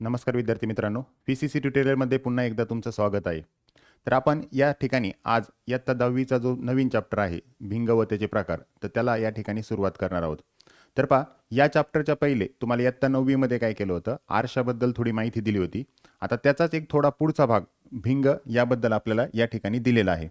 नमस्कार विद्यार्थी मित्रांनो पी सी सी ट्युटोरियलमध्ये पुन्हा एकदा तुमचं स्वागत आहे. तर आपण या ठिकाणी आज इयत्ता दहावीचा जो नवीन चॅप्टर आहे भिंग व त्याचे प्रकार तर त्याला या ठिकाणी सुरुवात करणार आहोत. तर पहा या चॅप्टरच्या पहिले तुम्हाला इयत्ता नववीमध्ये काय केलं होतं? आरशाबद्दल थोडी माहिती दिली होती. आता त्याचाच एक थोडा पुढचा भाग भिंग याबद्दल आपल्याला या ठिकाणी दिलेला आहे.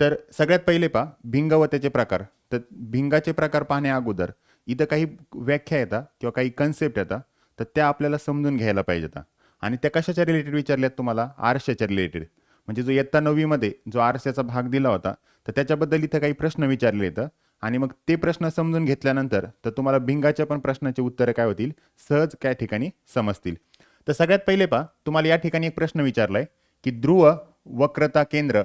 तर सगळ्यात पहिले पहा भिंग व त्याचे प्रकार. तर भिंगाचे प्रकार पाहण्या अगोदर इथं काही व्याख्या येतात किंवा काही कन्सेप्ट येतात. तर त्या आपल्याला समजून घ्यायला पाहिजेत. आणि त्या कशाच्या रिलेटेड विचारल्यात तुम्हाला? आरशाच्या रिलेटेड म्हणजे जो इयत्ता नववीमध्ये जो आरशाचा भाग दिला होता तर त्याच्याबद्दल इथं काही प्रश्न विचारले येतं आणि मग ते प्रश्न समजून घेतल्यानंतर तर तुम्हाला भिंगाच्या पण प्रश्नाची उत्तरं काय होतील? सहज काय ठिकाणी समजतील. तर सगळ्यात पहिले पहा तुम्हाला या ठिकाणी एक प्रश्न विचारला आहे की ध्रुव वक्रता केंद्र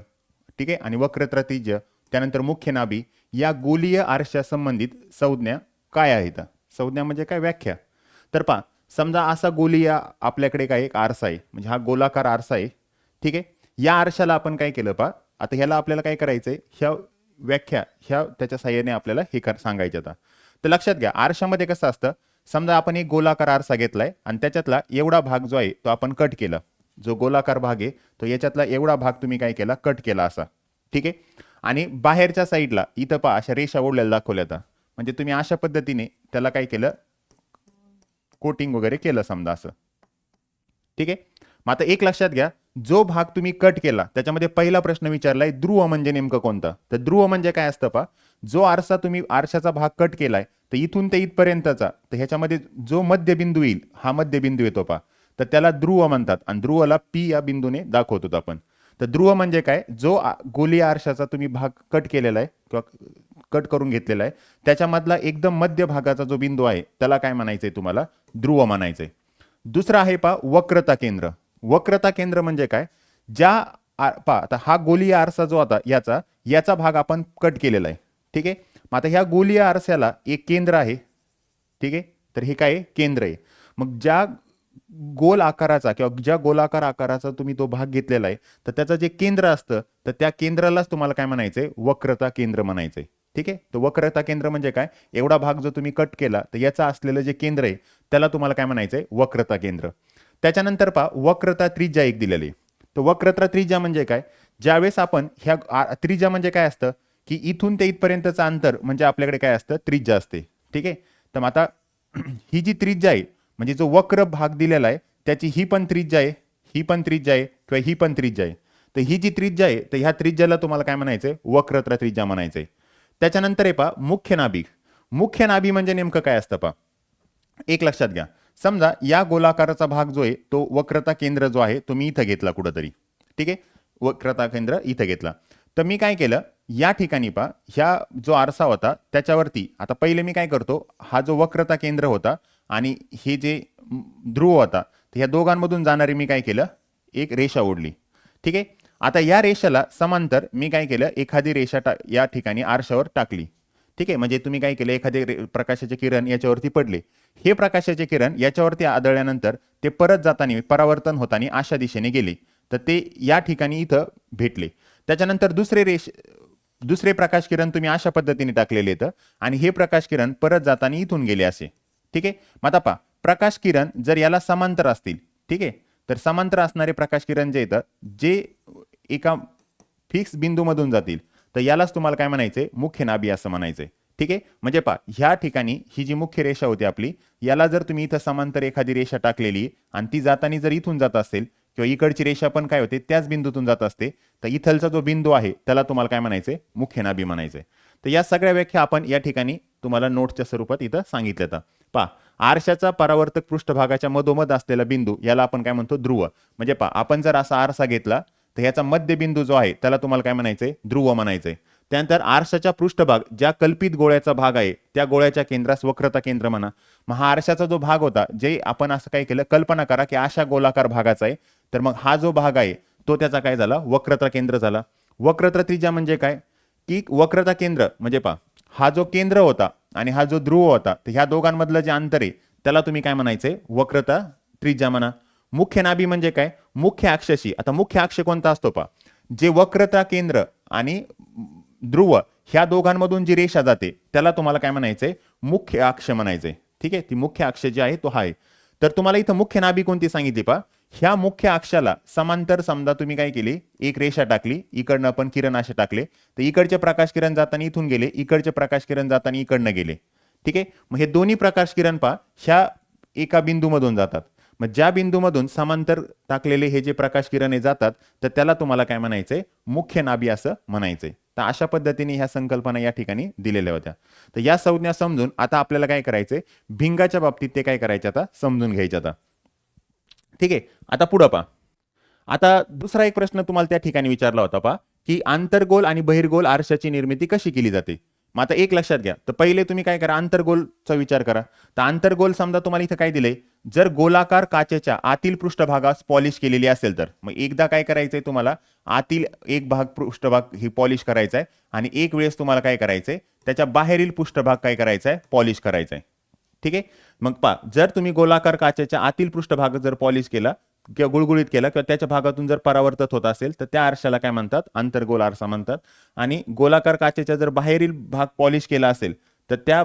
ठीक आहे? आणि वक्रता त्यानंतर मुख्य नाभी या गोलीय आरशासंबंधित संज्ञा काय आहेत? संज्ञा म्हणजे काय? व्याख्या. तर पहा समजा असा गोलीय आपल्याकडे काय एक आरसा आहे म्हणजे हा गोलाकार आरसा आहे ठीक आहे? या आरशाला आपण काय केलं पहा? आता ह्याला आपल्याला काय करायचं आहे ह्या व्याख्या ह्या त्याच्या साह्याने आपल्याला हे कर सांगायचं आता. तर लक्षात घ्या आरशामध्ये कसं असतं? समजा आपण एक गोलाकार आरसा घेतलाय आणि त्याच्यातला एवढा भाग जो आहे तो आपण कट केला. जो गोलाकार भाग आहे तो याच्यातला एवढा भाग तुम्ही काय केला? कट केला असा. ठीक आहे? आणि बाहेरच्या साईडला इथं पहा अशा रेषा ओढलेल्या दाखवल्या आता. म्हणजे तुम्ही अशा पद्धतीने त्याला काय केलं? कोटिंग वगैरे केलं समजा असं. ठीक आहे? मग आता एक लक्षात घ्या जो भाग तुम्ही कट केला त्याच्यामध्ये पहिला प्रश्न विचारलाय ध्रुव म्हणजे नेमकं कोणतं? तर ध्रुव म्हणजे काय असतं पा जो आरसा तुम्ही आरशाचा भाग कट केलाय तर इथून ते इथपर्यंतचा तर ह्याच्यामध्ये जो मध्यबिंदू येईल हा मध्यबिंदू येतो पा तर त्याला ध्रुव म्हणतात आणि ध्रुवला पी या बिंदूने दाखवतो आपण. तर ध्रुव म्हणजे काय? जो गोली आरशाचा तुम्ही भाग कट केलेला आहे किंवा कट करून घेतलेला आहे. त्याच्यामधला एकदम मध्य भागाचा जो बिंदू आहे त्याला काय म्हणायचंय तुम्हाला? ध्रुव म्हणायचंय. दुसरं आहे पा वक्रता केंद्र. वक्रता केंद्र म्हणजे काय? ज्या पा आता हा गोलीय आरसा जो आता याचा याचा भाग आपण कट केलेला आहे. ठीक आहे? मग आता ह्या गोलीय आरशाला एक केंद्र आहे. ठीक आहे? तर हे काय केंद्र आहे. मग ज्या गोल आकाराचा किंवा ज्या गोलाकार आकाराचा तुम्ही तो भाग घेतलेला आहे तर त्याचं जे केंद्र असतं तर त्या केंद्रालाच तुम्हाला काय म्हणायचंय? वक्रता केंद्र म्हणायचंय. ठीक आहे? तर वक्रता केंद्र म्हणजे काय? एवढा भाग जो तुम्ही कट केला तर याचं असलेलं जे केंद्र आहे त्याला तुम्हाला काय म्हणायचं आहे वक्रता केंद्र. त्याच्यानंतर पहा वक्रता त्रिज्या एक दिलेली आहे. तर वक्रता त्रिज्या म्हणजे काय? ज्यावेळेस आपण ह्या त्रिज्या म्हणजे काय असतं? की इथून ते इथपर्यंतचं अंतर म्हणजे आपल्याकडे काय असतं? त्रिज्या असते. ठीक आहे? तर मग आता ही जी त्रिज्या आहे म्हणजे जो वक्र भाग दिलेला आहे त्याची ही पण त्रिज्या आहे ही पण त्रिज्या आहे किंवा ही पण त्रिज्या आहे. तर ही जी त्रिज्या आहे तर ह्या त्रिज्याला तुम्हाला काय म्हणायचं आहे वक्रता त्रिज्या म्हणायचं आहे त्याच्यानंतर आहे पहा मुख्य नाभी. मुख्य नाभी म्हणजे नेमकं काय असतं पहा? एक लक्षात घ्या. समजा या गोलाकाराचा भाग जो आहे तो वक्रता केंद्र जो आहे तो मी इथं घेतला कुठंतरी. ठीक आहे? वक्रता केंद्र इथं घेतला. तर मी काय केलं? या ठिकाणी पा ह्या जो आरसा होता त्याच्यावरती आता पहिले मी काय करतो हा जो वक्रता केंद्र होता आणि हे जे ध्रुव होता तर ह्या दोघांमधून जाणारी मी काय केलं? एक रेषा ओढली. ठीक आहे? आता या रेषाला समांतर मी काय केलं? एखादी रेषा टा या ठिकाणी आरशावर टाकली. ठीक आहे? म्हणजे तुम्ही काय केलं? एखादे रे- प्रकाशाचे किरण याच्यावरती पडले. हे प्रकाशाचे किरण याच्यावरती आदळल्यानंतर ते परत जाताना परावर्तन होताना अशा दिशेने गेले. तर ते या ठिकाणी इथं भेटले. त्याच्यानंतर दुसरे रेष दुसरे प्रकाश किरण तुम्ही अशा पद्धतीने टाकलेले येतं आणि हे प्रकाश किरण परत जाताना इथून गेले असे. ठीक आहे? मग आता पहा. प्रकाश किरण जर याला समांतर असतील ठीक आहे? तर समांतर असणारे प्रकाश किरण जे येतं जे एका फिक्स बिंदूमधून जातील. तर यालाच तुम्हाला काय म्हणायचंय? मुख्य नाभी असं म्हणायचंय. ठीक आहे? म्हणजे पहा ह्या ठिकाणी ही जी मुख्य रेषा होती आपली याला जर तुम्ही इथं समांतर एखादी रेषा टाकलेली आणि ती जाताना जर इथून जात असेल किंवा इकडची रेषा पण काय होते? त्याच बिंदूतून जात असते. तर इथलचा जो बिंदू आहे त्याला तुम्हाला काय म्हणायचंय? मुख्य नाभी म्हणायचंय. तर या सगळ्या व्याख्या आपण या ठिकाणी तुम्हाला नोटच्या स्वरूपात इथं सांगितलं तर पहा आरशाचा परावर्तक पृष्ठभागाच्या मधोमध असलेला बिंदू याला आपण काय म्हणतो? ध्रुव. म्हणजे पा आपण जर असा आरसा घेतला तर ह्याचा मध्यबिंदू जो आहे त्याला तुम्हाला काय म्हणायचंय? ध्रुव म्हणायचंय. त्यानंतर आरशाचा पृष्ठभाग ज्या कल्पित गोळ्याचा भाग आहे त्या गोळ्याच्या केंद्रास वक्रता केंद्र म्हणा. मग हा आरशाचा जो भाग होता जे आपण असं काय केलं कल्पना करा की अशा गोलाकार भागाचा आहे. तर मग हा जो भाग आहे तो त्याचा काय झाला? वक्रता केंद्र झाला. वक्रता त्रिज्या म्हणजे काय? की वक्रता केंद्र म्हणजे पहा हा जो केंद्र होता आणि हा जो ध्रुव होता तर ह्या दोघांमधलं जे अंतर आहे त्याला तुम्ही काय म्हणायचंय? वक्रता त्रिज्या म्हणा. मुख्य नाभी म्हणजे काय? मुख्य अक्षशी. आता मुख्य अक्ष कोणता असतो पा जे वक्रता केंद्र आणि ध्रुव ह्या दोघांमधून जी रेषा जाते त्याला तुम्हाला काय म्हणायचंय? मुख्य अक्ष म्हणायचंय. ठीक आहे? ती मुख्य अक्ष जी आहे तो हा आहे. तर तुम्हाला इथं मुख्य नाभी कोणती सांगितली पा ह्या मुख्य अक्षाला समांतर समजा तुम्ही काय केली? एक रेषा टाकली इकडनं पण किरण असे टाकले. तर इकडचे प्रकाश किरण जाताना इथून गेले इकडचे प्रकाश किरण जाताना इकडनं गेले. ठीक आहे? मग हे दोन्ही प्रकाश किरण पा ह्या एका बिंदूमधून जातात. मग ज्या बिंदूमधून समांतर टाकलेले हे जे प्रकाश किरणे जातात तर त्याला तुम्हाला काय म्हणायचंय? मुख्य नाभी असं म्हणायचंय. तर अशा पद्धतीने ह्या संकल्पना या ठिकाणी दिलेल्या होत्या. तर या संज्ञा समजून आता आपल्याला काय करायचंय? भिंगाच्या बाबतीत ते काय करायचे आता? समजून घ्यायचे आता. ठीक आहे? आता पुढं पहा. आता दुसरा एक प्रश्न तुम्हाला त्या ठिकाणी विचारला होता पहा की आंतरगोल आणि बहिर्गोल आरशाची निर्मिती कशी केली जाते? मग आता एक लक्षात घ्या. तर पहिले तुम्ही काय करा आंतरगोलचा विचार करा. तर आंतरगोल समजा तुम्हाला इथं काय दिलंय? जर गोलाकार काचेच्या आतील पृष्ठभागास पॉलिश केलेली असेल तर. मग एकदा काय करायचंय तुम्हाला? आतील एक भाग पृष्ठभाग ही पॉलिश करायचा आहे आणि एक वेळेस तुम्हाला काय करायचंय? त्याच्या बाहेरील पृष्ठभाग काय करायचा आहे पॉलिश करायचा आहे ठीक आहे? मग पा जर तुम्ही गोलाकार काचेच्या आतील पृष्ठभाग जर पॉलिश केला किंवा गुळगुळीत केला किंवा त्याच्या भागातून जर परावर्तित होत असेल तर त्या आरशाला काय म्हणतात? आंतरगोल आरसा म्हणतात. आणि गोलाकार काचेच्या जर बाहेरील भाग पॉलिश केला असेल तर त्या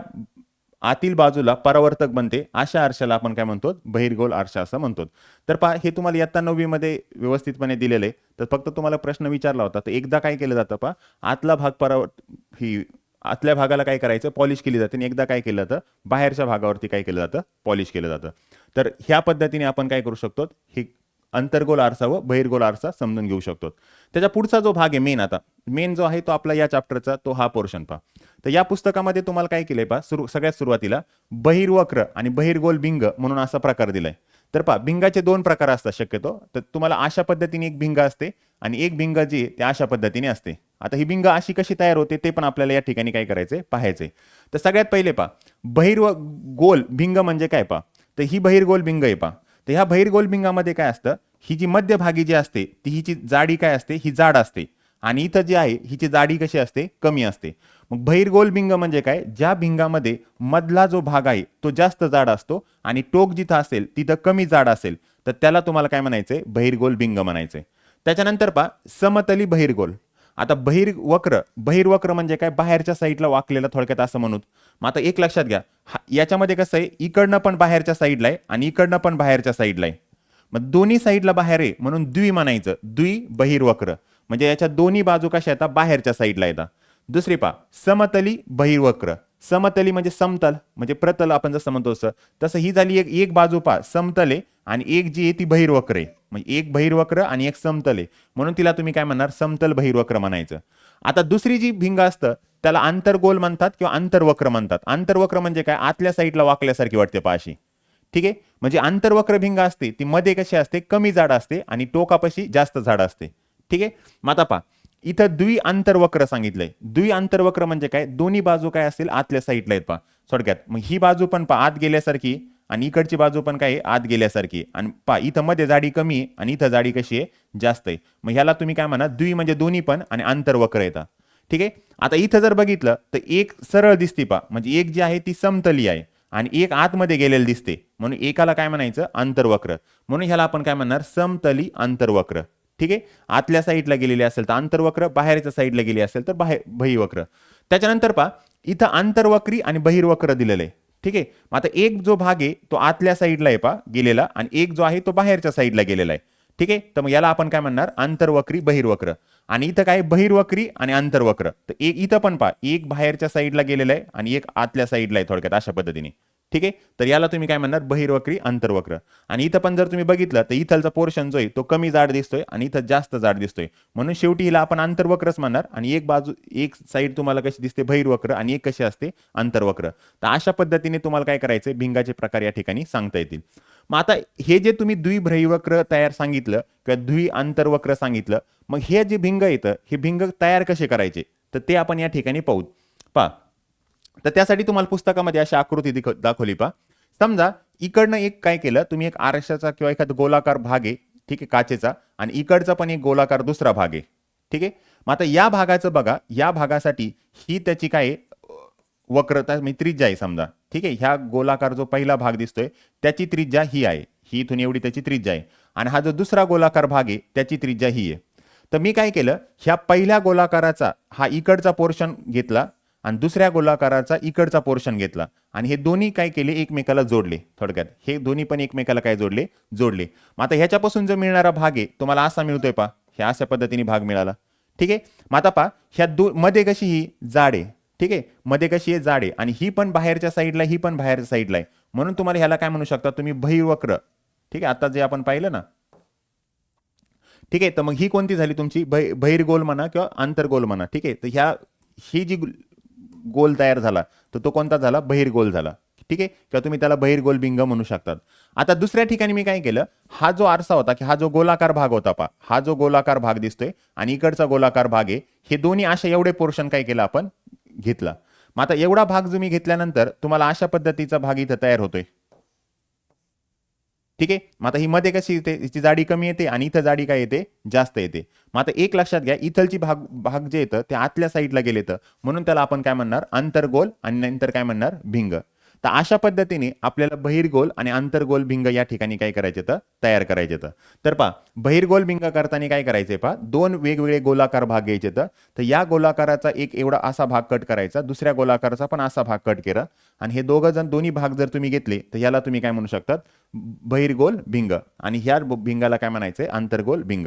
आतील बाजूला परावर्तक बनते. अशा आरशाला आपण काय म्हणतो? बहिर्गोल आरशा असं म्हणतो. तर पहा हे तुम्हाला इयत्ता नववीमध्ये व्यवस्थितपणे दिलेलं आहे. तर फक्त तुम्हाला प्रश्न विचारला होता. तर एकदा काय केलं जातं पहा? आतला भाग पराव ही आतल्या भागाला काय करायचं? पॉलिश केली जाते. आणि एकदा काय केलं जातं? बाहेरच्या भागावरती काय केलं जातं? पॉलिश केलं जातं. तर ह्या पद्धतीने आपण काय करू शकतो? हे अंतर्गोल आरसा व बहिर्गोल आरसा समजून घेऊ शकतो. त्याच्या पुढचा जो भाग आहे मेन आता. मेन जो आहे तो आपला या चॅप्टरचा तो हा पोर्शन पहा. तर या पुस्तकामध्ये तुम्हाला काय केलंय पहा? सुरू सगळ्यात सुरुवातीला बहिर्वक्र आणि बहिर्गोल भिंग म्हणून असा प्रकार दिलाय. तर पहा भिंगाचे दोन प्रकार असतात शक्यतो. तर तुम्हाला अशा पद्धतीने एक भिंग असते आणि एक भिंग जी ते अशा पद्धतीने असते. आता ही भिंग अशी कशी तयार होते ते पण आपल्याला या ठिकाणी काय करायचंय? पाहायचंय. तर सगळ्यात पहिले पहा बहिर्व गोल भिंग म्हणजे काय पहा? तर ही बहिर्गोल भिंग आहे पहा. तर ह्या बहिर्गोल भिंगामध्ये काय असतं? ही जी मध्यभागी जी असते ती हिची जाडी काय असते? ही जाड असते. आणि इथं जी आहे हिची जाडी कशी असते? कमी असते. मग बहिर्गोल भिंग म्हणजे काय? ज्या भिंगामध्ये मधला जो भाग आहे तो जास्त जाड असतो आणि टोक जिथं असेल तिथं कमी जाड असेल. तर त्याला तुम्हाला काय म्हणायचंय? बहिर्गोल भिंग म्हणायचंय. त्याच्यानंतर पहा समतली बहिर्गोल. आता बहिर्वक्र बहिर्वक्र म्हणजे काय? बाहेरच्या साईडला वाकलेलं थोडक्यात असं म्हणूत. मग आता एक लक्षात घ्या. याच्यामध्ये कसं आहे? इकडनं पण बाहेरच्या साईडला आहे आणि इकडनं पण बाहेरच्या साईडला आहे. मग दोन्ही साईडला बाहेर आहे म्हणून द्वि म्हणायचं. द्वि बहिर्वक्र म्हणजे याच्या दोन्ही बाजू कशा येतात? बाहेरच्या साईडला येतात. दुसरी पा समतली बहिर्वक्र समतली म्हणजे समतल म्हणजे प्रतल आपण जसं म्हणतो तसं. तसं ही झाली एक एक बाजू पा समतल आहे आणि एक जी आहे ती बहिर्वक्र. आहे म्हणजे एक बहिर्वक्र आणि एक समतल. आहे म्हणून तिला तुम्ही काय म्हणणार? समतल बहिर्वक्र म्हणायचं. आता दुसरी जी भिंग असतं त्याला आंतरगोल म्हणतात किंवा आंतरवक्र म्हणतात. आंतरवक्र म्हणजे काय? आतल्या साईडला वाकल्यासारखी वाटते पाशी ठीक आहे? म्हणजे आंतरवक्र भिंग असते ती मध्ये कशी असते? कमी जाड असते आणि टोकापाशी जास्त जाड असते. ठीक आहे? मग आता पहा इथं द्वि आंतरवक्र सांगितलंय. द्वि आंतरवक्र म्हणजे काय? दोन्ही बाजू काय असतील? आतल्या साईडला आहेत पहा. थोडक्यात. मग ही बाजू पण पहा आत गेल्यासारखी आणि इकडची बाजू पण काय? आहे आत गेल्यासारखी. आणि पहा इथं मध्ये जाडी कमी आहे आणि इथं जाडी कशी आहे? जास्त आहे. मग ह्याला तुम्ही काय म्हणा द्वि म्हणजे दोन्ही पण आणि आंतरवक्र येतात. ठीक आहे? आता इथं जर बघितलं तर एक सरळ दिसते पा म्हणजे एक जी आहे ती समतली आहे. आणि एक आतमध्ये गेलेली दिसते. म्हणून एकाला काय म्हणायचं? आंतरवक्र. म्हणून ह्याला आपण काय म्हणणार? समतली आंतरवक्र. ठीक आहे? आतल्या साईडला गेलेली असेल तर आंतरवक्र बाहेरच्या साईडला गेली असेल तर बाहेर बहिवक्र. त्याच्यानंतर पहा इथं आंतरवक्री आणि बहिर्वक्र दिलेलं आहे. ठीक आहे? आता एक जो भाग आहे तो आतल्या साईडला आहे पा गेलेला आणि एक जो आहे तो बाहेरच्या साईडला गेलेला आहे. ठीक आहे? तर मग याला आपण काय म्हणणार? आंतरवक्री बहिर्वक्र. आणि इथं काय बहिर्वक्री आणि आंतरवक्र. तर एक इथं पण पहा एक बाहेरच्या साईडला गेलेला आहे आणि एक आतल्या साईडला आहे थोडक्यात अशा पद्धतीने. ठीक आहे? तर याला तुम्ही काय म्हणणार? बहिर्वक्री अंतर्वक्र आणि इथं पण जर तुम्ही बघितलं तर इथलचा पोर्शन जो आहे तो कमी जाड दिसतोय आणि इथं जास्त जाड दिसतोय. म्हणून शेवटी हिला आपण अंतर्वक्रच म्हणणार. आणि एक बाजू एक साईड तुम्हाला कशी दिसते? बहिर्वक्र आणि एक कशी असते? अंतर्वक्र तर अशा पद्धतीने तुम्हाला काय करायचंय? भिंगाचे प्रकार या ठिकाणी सांगता येतील. मग आता हे जे तुम्ही द्विभ्रहिवक्र तयार सांगितलं किंवा द्वि अंतर्वक्र सांगितलं मग हे जे भिंग येतं हे भिंग तयार कसे करायचे? तर ते आपण या ठिकाणी पाहू. पा तर त्यासाठी तुम्हाला पुस्तकामध्ये अशी आकृती दिख- दाखवली पा समजा इकडनं एक काय केलं तुम्ही एक आरशाचा किंवा एखादा गोलाकार भाग आहे ठीक आहे काचेचा आणि इकडचा पण एक गोलाकार दुसरा भाग आहे ठीक आहे? मग आता या भागाचं बघा या भागासाठी ही त्याची काय वक्रता मी त्रिज्या आहे समजा ठीक आहे? ह्या गोलाकार जो पहिला भाग दिसतोय त्याची त्रिज्या ही आहे. ही इथून एवढी त्याची त्रिज्या आहे. आणि हा जो दुसरा गोलाकार भाग आहे त्याची त्रिज्या ही आहे. तर मी काय केलं ह्या पहिल्या गोलाकाराचा हा इकडचा पोर्शन घेतला आणि दुसऱ्या गोलाकाराचा इकडचा पोर्शन घेतला. आणि हे दोन्ही काय केले? एकमेकाला जोडले थोडक्यात. हे दोन्ही पण एकमेकाला काय जोडले? जोडले. मग आता ह्याच्यापासून जो मिळणारा भाग आहे तुम्हाला असा मिळतोय पा ह्या अशा पद्धतीने भाग मिळाला. ठीक आहे? मग आता पा ह्या दो मध्ये कशी ही जाड आहे? ठीक आहे? मध्ये कशी आहे? जाड आहे. आणि ही पण बाहेरच्या साईडला ही पण बाहेरच्या साईडला आहे. म्हणून तुम्हाला ह्याला काय म्हणू शकता? तुम्ही बहिर्वक्र ठीक आहे? आता जे आपण पाहिलं ना. ठीक आहे? तर मग ही कोणती झाली तुमची? बै बहिर्गोल म्हणा किंवा आंतरगोल म्हणा. ठीक आहे? तर ह्या ही जी गोल तयार झाला तर तो कोणता झाला? बहिर्गोल झाला. ठीक आहे? किंवा तुम्ही त्याला बहिर्गोल बिंग म्हणू शकतात. आता दुसऱ्या ठिकाणी मी काय केलं? हा जो आरसा होता की हा जो गोलाकार भाग होता पा हा जो गोलाकार भाग दिसतोय आणि इकडचा गोलाकार भाग आहे हे दोन्ही अशा एवढे पोर्शन काय केलं आपण? घेतला. मग आता एवढा भाग तुम्ही घेतल्यानंतर तुम्हाला अशा पद्धतीचा भाग इथं तयार होतोय. ठीक आहे? मग आता ही मध्ये कशी येते? हिची जाडी कमी येते आणि इथं जाडी काय येते? जास्त येते. मग आता एक लक्षात घ्या इथलची भाग भाग जे येतं ते आतल्या साईडला गेले तर. म्हणून त्याला आपण काय म्हणणार? आंतरगोल आणि नंतर काय म्हणणार? भिंग. तर अशा पद्धतीने आपल्याला बहिर्गोल आणि आंतरगोल भिंग या ठिकाणी काय करायचे तर तयार करायचे तर. तर पा बहिर्गोल भिंग करताना काय करायचे पहा दोन वेगवेगळे गोलाकार भाग घ्यायचे तर. तर या गोलाकाराचा एक एवढा असा भाग कट करायचा दुसऱ्या गोलाकाराचा पण असा भाग कट केला. आणि हे दोघं जण दोन्ही भाग जर तुम्ही घेतले तर याला तुम्ही काय म्हणू शकतात? बहिर्गोल भिंग. आणि ह्या भिंगाला काय म्हणायचंय? आंतरगोल भिंग.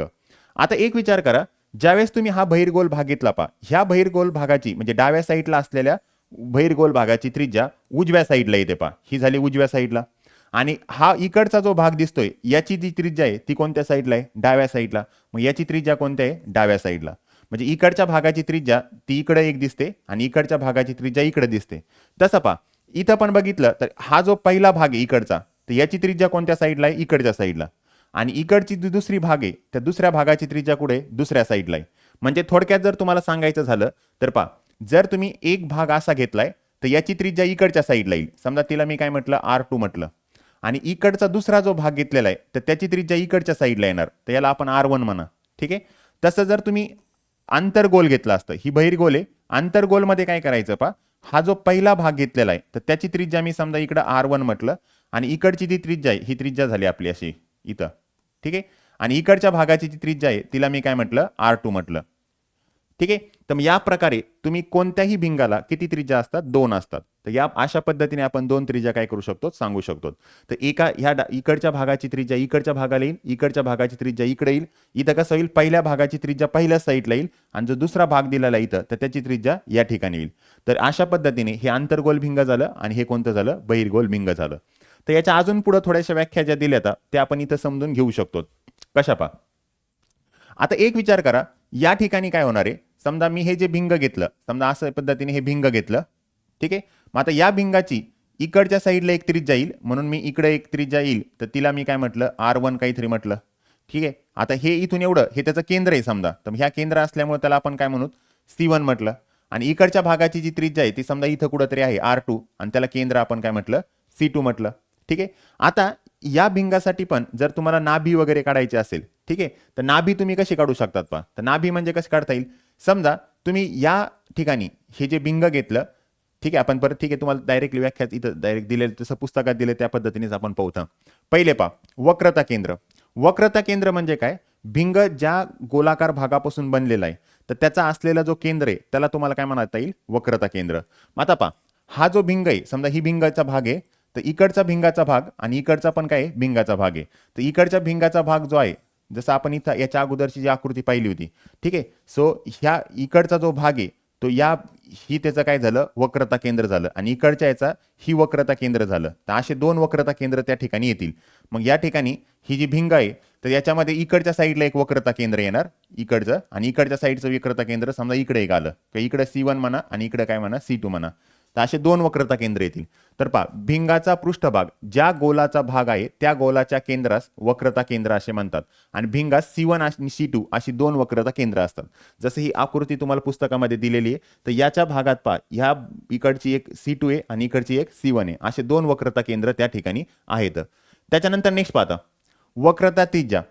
आता एक विचार करा ज्यावेळेस तुम्ही हा बहिर्गोल भाग घेतला पा ह्या बहिर्गोल भागाची म्हणजे डाव्या साईडला असलेल्या भैरगोल भागाची त्रिज्या उजव्या साईडला येते पा ही झाली उजव्या साईडला. आणि हा इकडचा जो भाग दिसतोय याची जी त्रिज्या आहे ती कोणत्या साईडला आहे? डाव्या साईडला. मग याची त्रिज्या कोणत्या आहे? डाव्या साईडला. म्हणजे इकडच्या भागाची त्रिज्या ती इकडे एक दिसते आणि इकडच्या भागाची त्रिज्या इकडे दिसते. तसं पा इथं पण बघितलं तर हा जो पहिला भाग आहे इकडचा तर याची त्रिज्या कोणत्या साईडला आहे? इकडच्या साईडला. आणि इकडची जी दुसरी भाग आहे त्या दुसऱ्या भागाची त्रिज्या कुठे? दुसऱ्या साईडला आहे. म्हणजे थोडक्यात जर तुम्हाला सांगायचं झालं तर पा जर तुम्ही एक भाग असा घेतलाय तर याची त्रिज्या इकडच्या साईडला येईल. समजा तिला मी काय म्हटलं आर टू म्हटलं. आणि इकडचा दुसरा जो भाग घेतलेला आहे तर त्याची त्रिज्या इकडच्या साईडला येणार. तर याला आपण आर वन म्हणा. ठीक आहे? तसं जर तुम्ही आंतरगोल घेतला असतं ही बहिरगोल आहे. आंतरगोलमध्ये काय करायचं पा हा जो पहिला भाग घेतलेला आहे तर त्याची त्रिज्या मी समजा इकडं आर वन म्हटलं आणि इकडची जी त्रिज्या आहे ही त्रिज्या झाली आपली अशी इथं. ठीक आहे? आणि इकडच्या भागाची जी त्रिज्या आहे तिला मी काय म्हटलं आर टू म्हटलं. ठीक आहे? तर मग या प्रकारे तुम्ही कोणत्याही भिंगाला किती त्रिज्या असतात? दोन असतात. तर या अशा पद्धतीने आपण दोन त्रिज्या काय करू शकतो? सांगू शकतो. तर एका ह्या इकडच्या भागाची त्रिज्या इकडच्या भागाला येईल इकडच्या भागाची त्रिज्या इकडे येईल इथं कसं होईल? पहिल्या भागाची त्रिज्या पहिल्या साईडला येईल आणि जो दुसरा भाग दिलेला इथं तर त्याची त्रिज्या या ठिकाणी येईल. तर अशा पद्धतीने हे आंतरगोल भिंग झालं आणि हे कोणतं झालं? बहिर्गोल भिंग झालं. तर याच्या अजून पुढे थोड्याशा व्याख्या ज्या दिल्या त्या आपण इथं समजून घेऊ शकतो. कशा पा आता एक विचार करा या ठिकाणी काय होणार आहे? समजा मी हे जे भिंग घेतलं समजा असं पद्धतीने हे भिंग घेतलं ठीक आहे? मग आता या भिंगाची इकडच्या साईडला एक त्रिज्या येईल म्हणून मी इकडे एक त्रिज्या येईल तर तिला मी काय म्हटलं? आर वन काहीतरी म्हटलं. ठीक आहे? आता हे इथून एवढं हे त्याचं केंद्र आहे समजा. तर ह्या केंद्र असल्यामुळे त्याला आपण काय म्हणू? सी वन म्हटलं. आणि इकडच्या भागाची जी त्रिज्या आहे ती समजा इथं कुठंतरी आहे आर टू आणि त्याला केंद्र आपण काय म्हटलं? सी टू म्हटलं. ठीक आहे? आता या भिंगासाठी पण जर तुम्हाला नाभी वगैरे काढायची असेल ठीक आहे? तर नाभी तुम्ही कशी काढू शकतात पहा. तर नाभी म्हणजे कशी काढता येईल? समजा तुम्ही या ठिकाणी हे जे भिंग घेतलं ठीक आहे? आपण परत ठीक आहे तुम्हाला डायरेक्टली व्याख्या इथं डायरेक्ट दिले तसं पुस्तकात दिले त्या पद्धतीनेच आपण पाहता पहिले पा वक्रता केंद्र. वक्रता केंद्र म्हणजे काय? भिंग ज्या गोलाकार भागापासून बनलेला आहे तर त्याचा असलेला जो केंद्र आहे त्याला तुम्हाला काय म्हणता येईल? वक्रता केंद्र. मग आता पा हा जो भिंग आहे समजा ही भिंगाचा भाग आहे तर इकडचा भिंगाचा भाग आणि इकडचा पण काय आहे? भिंगाचा भाग आहे. तर इकडच्या भिंगाचा भाग जो आहे जसं आपण इथं याच्या अगोदरची जी आकृती पाहिली होती ठीक आहे? सो ह्या इकडचा जो भाग आहे तो या ही त्याचं काय झालं? वक्रता केंद्र झालं. आणि इकडच्या याचा ही वक्रता केंद्र झालं. तर असे दोन वक्रता केंद्र त्या ठिकाणी येतील. मग या ठिकाणी ही जी भिंग आहे तर याच्यामध्ये इकडच्या साईडला एक वक्रता केंद्र येणार इकडचं. आणि इकडच्या साईडचं वक्रता केंद्र समजा इकडे एक आलं. किंवा इकडे सी वन म्हणा आणि इकडे काय म्हणा? सी टू म्हणा. तर असे दोन वक्रता केंद्र येतील. तर पहा भिंगाचा पृष्ठभाग ज्या गोलाचा भाग आहे त्या गोलाच्या केंद्रास वक्रता केंद्र असे म्हणतात. आणि भिंगास सी वन आणि सी टू अशी दोन वक्रता केंद्र असतात. जसं ही आकृती तुम्हाला पुस्तकामध्ये दिलेली आहे तर याच्या भागात पहा ह्या इकडची एक सी टू आहे आणि इकडची एक सी वन आहे. असे दोन वक्रता केंद्र त्या ठिकाणी आहेत. त्याच्यानंतर नेक्स्ट पाहता वक्रता तिजा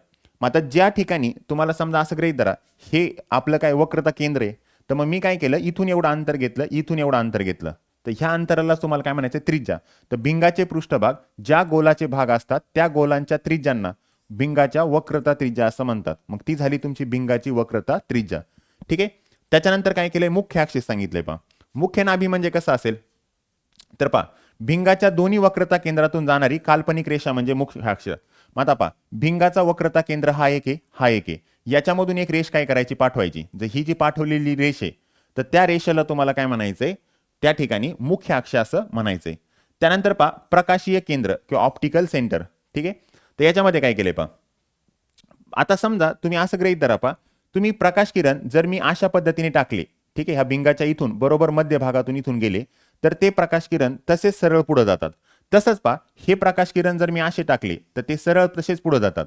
मग आता ज्या ठिकाणी तुम्हाला समजा असं ग्रहित धरा हे आपलं काय वक्रता केंद्र आहे. तर मग मी काय केलं इथून एवढं अंतर घेतलं इथून एवढं अंतर घेतलं. तर ह्या अंतराला तुम्हाला काय म्हणायचं त्रिज्या. तर भिंगाचे पृष्ठभाग ज्या गोलाचे भाग असतात त्या गोलांच्या त्रिज्यांना भिंगाच्या वक्रता त्रिज्या असं म्हणतात. मग ती झाली तुमची भिंगाची वक्रता त्रिज्या. ठीक आहे? त्याच्यानंतर काय केलंय? मुख्य ॲक्सिस सांगितलंय पहा. मुख्य नाभी म्हणजे कसं असेल? तर पहा भिंगाच्या दोन्ही वक्रता केंद्रातून जाणारी काल्पनिक रेषा म्हणजे मुख्य अक्ष मग आता पहा भिंगाचा वक्रता केंद्र हा एक आहे हा एक आहे. याच्यामधून एक रेष काय करायची? पाठवायची. जर ही जी पाठवलेली रेष आहे तर त्या रेषेला तुम्हाला काय म्हणायचंय? त्या ठिकाणी मुख्य अक्ष असं म्हणायचं आहे त्यानंतर पहा प्रकाशीय केंद्र किंवा ऑप्टिकल सेंटर ठीक आहे? तर याच्यामध्ये काय केले पहा? आता समजा तुम्ही असं ग्रहित धरा पहा तुम्ही प्रकाश किरण जर मी अशा पद्धतीने टाकले ठीक आहे ह्या भिंगाच्या इथून बरोबर मध्य भागातून इथून गेले तर ते प्रकाश किरण तसेच सरळ पुढे जातात. तसंच पहा हे प्रकाश किरण जर मी असे टाकले तर ते सरळ तसेच पुढे जातात.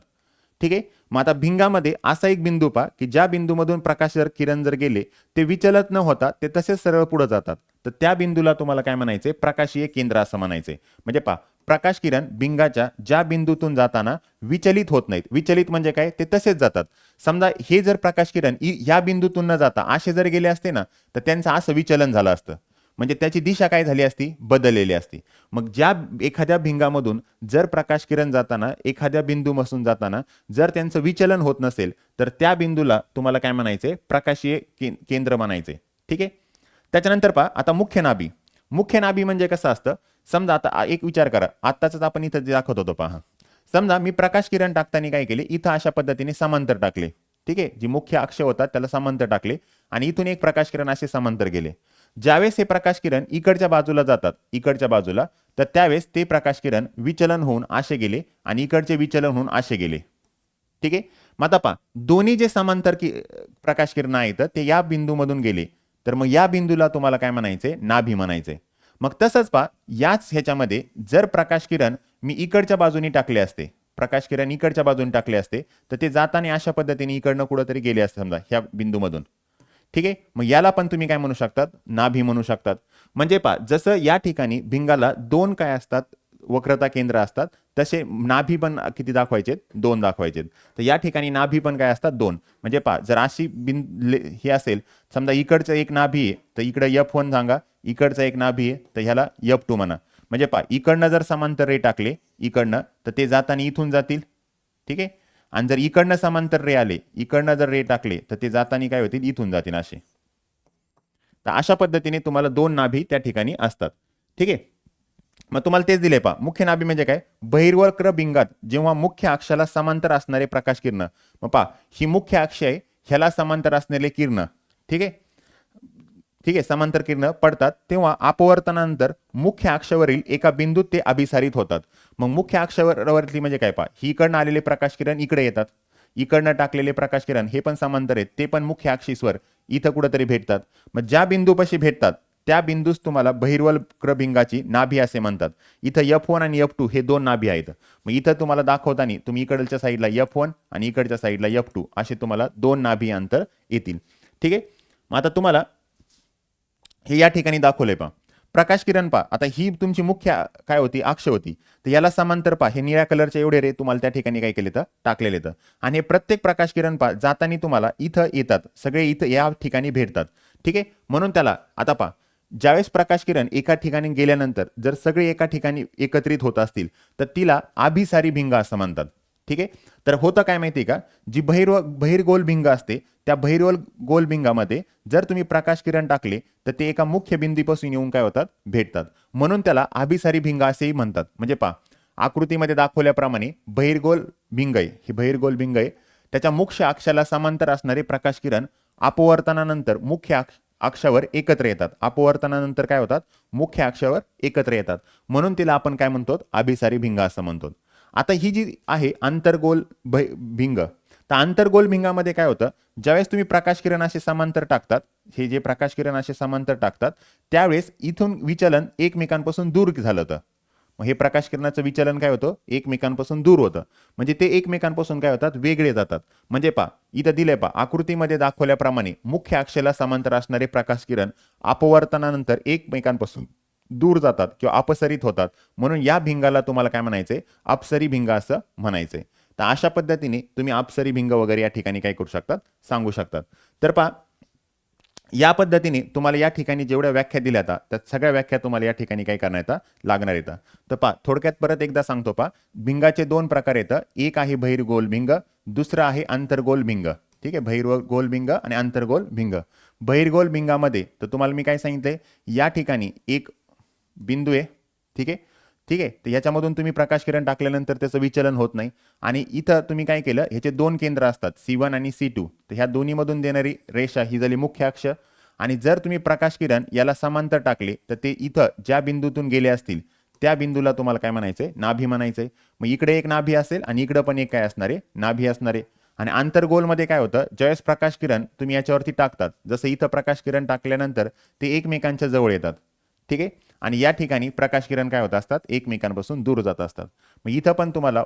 ठीक आहे? मग आता भिंगामध्ये असा एक बिंदू पहा की ज्या बिंदूमधून प्रकाश जर किरण जर गेले ते विचलत न होता ते तसेच सरळ पुढे जातात. तर त्या बिंदूला तुम्हाला काय म्हणायचे प्रकाशीय केंद्र असं म्हणायचे म्हणजे पहा प्रकाश किरण भिंगाच्या ज्या बिंदूतून जाताना विचलित होत नाहीत. विचलित म्हणजे काय? ते तसेच जातात. समजा हे जर प्रकाश किरण या ह्या बिंदूतून न जाता असे जर गेले असते ना तर त्यांचं असं विचलन झालं असतं. म्हणजे त्याची दिशा काय झाली असती? बदललेली असती. मग ज्या एखाद्या भिंगामधून जर प्रकाश किरण जाताना एखाद्या बिंदूपासून जाताना जर त्यांचं विचलन होत नसेल तर त्या बिंदूला तुम्हाला काय म्हणायचे? प्रकाशीय केंद्र म्हणायचे. ठीक आहे? त्याच्यानंतर पहा आता मुख्य नाभी. मुख्य नाभी म्हणजे कसं असतं? समजा आता एक विचार करा. आत्ताच आपण इथं दाखवत होतो पहा. समजा मी प्रकाश किरण टाकताना काय केले? इथं अशा पद्धतीने समांतर टाकले. ठीक आहे? जी मुख्य अक्ष होतात त्याला समांतर टाकले आणि इथून एक प्रकाश किरण असे समांतर गेले. ज्यावेळेस हे प्रकाश किरण इकडच्या बाजूला जातात इकडच्या बाजूला तर त्यावेळेस ते प्रकाश किरण विचलन होऊन असे गेले आणि इकडचे विचलन होऊन असे गेले. ठीक आहे? मग आता पहा दोन्ही जे समांतर की प्रकाश किरण आहेत ते या बिंदूमधून गेले. तर मग या बिंदूला तुम्हाला काय म्हणायचे नाभी म्हणायचे मग तसंच पहा याच ह्याच्यामध्ये जर प्रकाश किरण मी इकडच्या बाजूनी टाकले असते प्रकाश किरण इकडच्या बाजूने टाकले असते तर ते जाताना अशा पद्धतीने इकडनं कुठंतरी गेले असते समजा ह्या बिंदूमधून. ठीक आहे? मग याला पण तुम्ही काय म्हणू शकतात? नाभी म्हणू शकतात. म्हणजे पा जसं या ठिकाणी भिंगाला दोन काय असतात? वक्रता केंद्र असतात. तसे नाभी पण किती दाखवायचे दोन दाखवायचे तर या ठिकाणी नाभी पण काय असतात? दोन. म्हणजे पहा जर अशी बिन हे असेल समजा इकडचं एक नाभी आहे तर इकडे यफ वन सांगा. इकडचं एक नाभी आहे तर ह्याला यफ टू म्हणा. म्हणजे पहा इकडनं जर समांतर रे टाकले इकडनं तर ते जाताना इथून जातील. ठीक आहे? आणि जर इकडनं समांतर रे आले इकडनं जर रे टाकले तर ते जाताना काय होतील? इथून जातील असे. तर अशा पद्धतीने तुम्हाला दोन नाभी त्या ठिकाणी असतात. ठीक आहे? मग तुम्हाला तेच दिले पहा. मुख्य नाभी म्हणजे काय? बहिर्वक्र बिंगात जेव्हा मुख्य अक्षाला समांतर असणारे प्रकाश किरण. मग पा ही मुख्य अक्ष आहे ह्याला समांतर असणारे किरण. ठीक आहे? ठीक आहे समांतर किरण पडतात तेव्हा अपवर्तनानंतर मुख्य अक्षावरील एका बिंदूत ते अभिसारित होतात. मग मुख्य अक्षावरवरती म्हणजे काय पहा? इकडनं आलेले प्रकाश किरण इकडे येतात. इकडनं टाकलेले प्रकाश किरण हे पण समांतर आहेत ते पण मुख्य अक्षीसवर इथं कुठंतरी भेटतात. मग ज्या बिंदूपाशी भेटतात त्या बिंदूस तुम्हाला बहिर्वक्र भिंगाची नाभी असे म्हणतात. इथं एफ वन आणि एफ टू हे दोन नाभी आहेत. मग इथं तुम्हाला दाखवताना तुम्ही इकडच्या साईडला एफ वन आणि इकडच्या साईडला एफ टू असे तुम्हाला दोन नाभी अंतर येतील. ठीक आहे? मग आता तुम्हाला हे या ठिकाणी दाखवलंय पहा प्रकाश किरण पा आता ही तुमची मुख्य काय होती? अक्ष होती. तर याला समांतर पहा. हे निळ्या कलरचे एवढे रे तुम्हाला त्या ठिकाणी काय केले तर? टाकलेले तर. आणि हे प्रत्येक प्रकाश किरण पहा जाताना तुम्हाला इथं येतात. सगळे इथं या ठिकाणी भेटतात. ठीक आहे? म्हणून त्याला आता पहा. ज्यावेळेस प्रकाश किरण एका ठिकाणी गेल्यानंतर जर सगळे एका ठिकाणी एकत्रित होत असतील तर तिला अभिसारी भिंग असं म्हणतात. ठीक आहे? तर होतं काय माहिती आहे का? जी बहिर्व बहिर्गोल भिंग असते त्या बहिर्गोल गोल भिंगामध्ये जर तुम्ही प्रकाश किरण टाकले तर ते एका मुख्य बिंदूपासून येऊन काय होतात? भेटतात. म्हणून त्याला अभिसारी भिंग असेही म्हणतात. म्हणजे पहा आकृतीमध्ये दाखवल्याप्रमाणे भैरगोल भिंगय ही बहिर्गोल भिंगय त्याच्या मुख्य अक्षाला समांतर असणारे प्रकाश किरण अपवर्तनानंतर मुख्य अक्ष अक्षावर एकत्र येतात. अपवर्तनानंतर काय होतात? मुख्य अक्षावर एकत्र येतात. म्हणून तिला आपण काय म्हणतो? अभिसारी भिंग असं म्हणतो. आता ही जी आहे आंतरगोल भ- भिंग तर आंतरगोल भिंगामध्ये काय होतं? ज्यावेळेस तुम्ही प्रकाश किरण असे समांतर टाकतात हे जे प्रकाश किरण असे समांतर टाकतात त्यावेळेस इथून विचलन एकमेकांपासून दूर झालं होतं. मग हे प्रकाश किरणाचं विचलन काय होतं? एकमेकांपासून दूर होतं. म्हणजे ते एकमेकांपासून काय होतात? वेगळे जातात. म्हणजे पा इथं दिलंय पा आकृतीमध्ये दाखवल्याप्रमाणे मुख्य अक्षेला समांतर असणारे प्रकाश किरण अपवर्तनानंतर एकमेकांपासून दूर जातात किंवा अपसरित होतात. म्हणून या भिंगाला तुम्हाला काय म्हणायचंय? अपसरी भिंग असं म्हणायचंय. तर अशा पद्धतीने तुम्ही आपसरी भिंग वगैरे या ठिकाणी काय करू शकतात? सांगू शकतात. तर पहा या पद्धतीने तुम्हाला या ठिकाणी जेवढ्या व्याख्या दिल्या जातात त्या सगळ्या व्याख्या तुम्हाला या ठिकाणी काय करण्यात लागणार येतं. तर पहा थोडक्यात परत एकदा सांगतो पहा भिंगाचे दोन प्रकार येतं. एक आहे बहिर्गोल भिंग दुसरं आहे आंतरगोल भिंग. ठीक आहे? बहिर्गोल भिंग आणि आंतरगोल भिंग. बहिर्गोल भिंगामध्ये तर तुम्हाला मी काय सांगितलंय? या ठिकाणी एक बिंदू आहे. ठीक आहे? ठीक आहे? तर याच्यामधून तुम्ही प्रकाश किरण टाकल्यानंतर त्याचं विचलन होत नाही. आणि इथं तुम्ही काय केलं? ह्याचे दोन केंद्र असतात सी वन आणि सी टू तर ह्या दोन्हीमधून देणारी रेषा ही झाली मुख्य अक्ष. आणि जर तुम्ही प्रकाश किरण याला समांतर टाकले तर ते इथं ज्या बिंदूतून गेले असतील त्या बिंदूला तुम्हाला काय म्हणायचंय? नाभी म्हणायचंय. मग इकडे एक नाभी असेल आणि इकडं पण एक काय असणार आहे? नाभी असणार आहे. आणि आंतरगोलमध्ये काय होतं? ज्यावेळेस प्रकाश किरण तुम्ही याच्यावरती टाकतात जसं इथं प्रकाश किरण टाकल्यानंतर ते एकमेकांच्या जवळ येतात. ठीक आहे? आणि या ठिकाणी प्रकाश किरण काय होत असतात? एकमेकांपासून दूर जात असतात. मग इथं पण तुम्हाला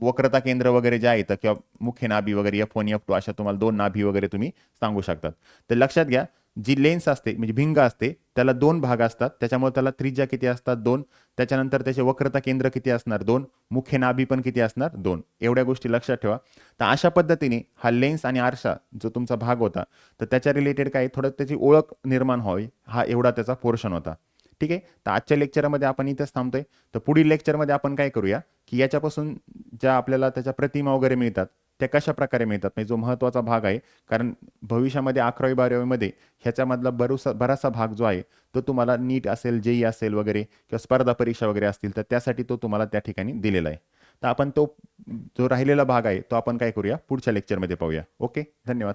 वक्रता केंद्र वगैरे जे आहेत किंवा मुख्य नाभी वगैरे एफ वन एफ टू अशा तुम्हाला दोन नाभी वगैरे तुम्ही सांगू शकतात. तर लक्षात घ्या जी लेन्स असते म्हणजे भिंग असते त्याला दोन भाग असतात. त्याच्यामुळे त्याला त्रिज्या किती असतात? दोन. त्याच्यानंतर त्याचे वक्रता केंद्र किती असणार? दोन. मुख्य नाभी पण किती असणार? दोन. एवढ्या गोष्टी लक्षात ठेवा. तर अशा पद्धतीने हा लेन्स आणि आरसा जो तुमचा भाग होता तर त्याच्या रिलेटेड काय थोडं त्याची ओळख निर्माण व्हावी हा एवढा त्याचा पोर्शन होता. ठीक आहे? तर आजच्या लेक्चरमध्ये आपण इथंच थांबतोय. तर पुढील लेक्चरमध्ये आपण काय करूया? की याच्यापासून ज्या आपल्याला त्याच्या प्रतिमा वगैरे मिळतात त्या कशा प्रकारे मिळतात? म्हणजे जो महत्त्वाचा भाग आहे कारण भविष्यामध्ये अकरावी बारावीमध्ये ह्याच्यामधला बरोसा बराचसा भाग जो आहे तो तुम्हाला नीट असेल जेई असेल वगैरे किंवा स्पर्धा परीक्षा वगैरे असतील तर त्यासाठी तो तुम्हाला त्या ठिकाणी दिलेला आहे. तर आपण तो जो राहिलेला भाग आहे तो आपण काय करूया? पुढच्या लेक्चरमध्ये पाहूया. ओके धन्यवाद.